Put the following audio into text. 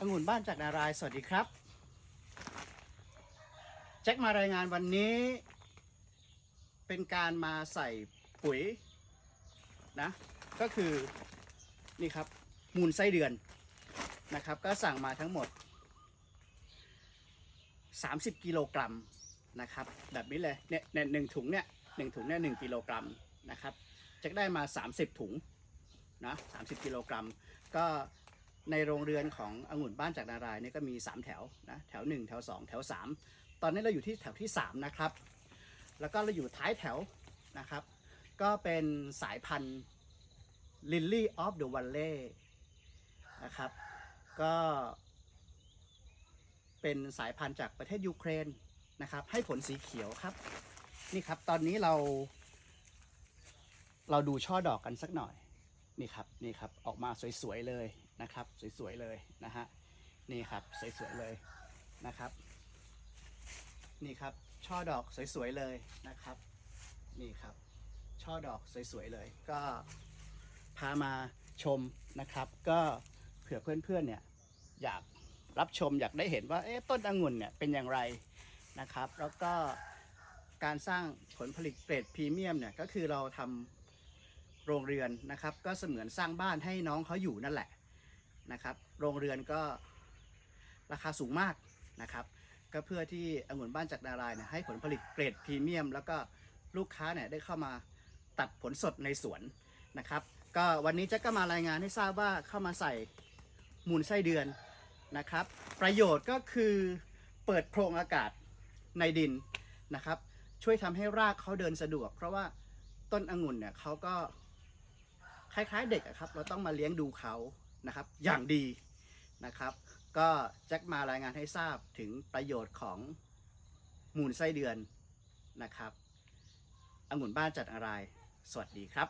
องุ่นบ้านจากนาราย สวัสดีครับ แจ็คมารายงานวันนี้ เป็นการมาใส่ปุ๋ยนะ ก็คือนี่ครับมูลไส้เดือนนะครับ ก็สั่งมาทั้งหมด 30 กิโลกรัมนะครับ แบบนี้เลยเนี่ยหนึ่งถุงเนี่ยหนึ่งถุงเนี่ยหนึ่งกิโลกรัมนะครับแจ็คได้มา 30 ถุงนะ30 กิโลกรัม ก็ ในโรงเรือนขององุ่นบ้านจากนารายเนี่ยก็มี 3 แถวนะแถว 1 แถว 2 แถว 3 ตอนนี้เราอยู่ที่แถวที่ 3 นะครับ แล้วก็เราอยู่ท้ายแถวนะครับ ก็เป็นสายพันธุ์ Lily of the Valley นะครับ ก็เป็นสายพันธุ์จากประเทศยูเครนนะครับ ให้ผลสีเขียวครับ นี่ครับตอนนี้เรา เราดูช่อดอกกันสักหน่อย นี่ครับนี่ครับออกมาสวยๆเลยนะครับ สวยๆเลยนะฮะนี่ครับสวยๆเลยนะครับ นี่ครับช่อดอกสวยๆเลยนะครับ นี่ครับ ช่อดอกสวยๆเลย ก็พามาชมนะครับ ก็เผื่อเพื่อนๆเนี่ยอยากรับชมอยากได้เห็นว่าเอ๊ะต้นองุ่นเนี่ยเป็นอย่างไรนะครับ แล้วก็การสร้างผลผลิตเกรดพรีเมียมเนี่ยก็คือเราทำ โรงเรือนนะครับ ก็เสมือนสร้างบ้านให้น้องเขาอยู่นั่นแหละนะครับ โรงเรือนก็ราคาสูงมากนะครับ ก็เพื่อที่องุ่นบ้านจากดารายเนี่ยให้ผลผลิตเกรดพรีเมียม แล้วก็ลูกค้าเนี่ยได้เข้ามาตัดผลสดในสวนนะครับ ก็วันนี้จ็คก็มารายงานให้ทราบว่าเข้ามาใส่มูลไส้เดือนนะครับ ประโยชน์ก็คือเปิดโพรงอากาศในดินนะครับ ช่วยทำให้รากเขาเดินสะดวก เพราะว่าต้นองุ่นเนี่ยเขาก็ คล้าย ๆ เด็กอะครับ เราต้องมาเลี้ยงดูเขานะครับ อย่างดีนะครับ ก็แจ็คมารายงานให้ทราบถึงประโยชน์ของมูลไส้เดือนนะครับองุ่นบ้านจัดอะไร สวัสดีครับ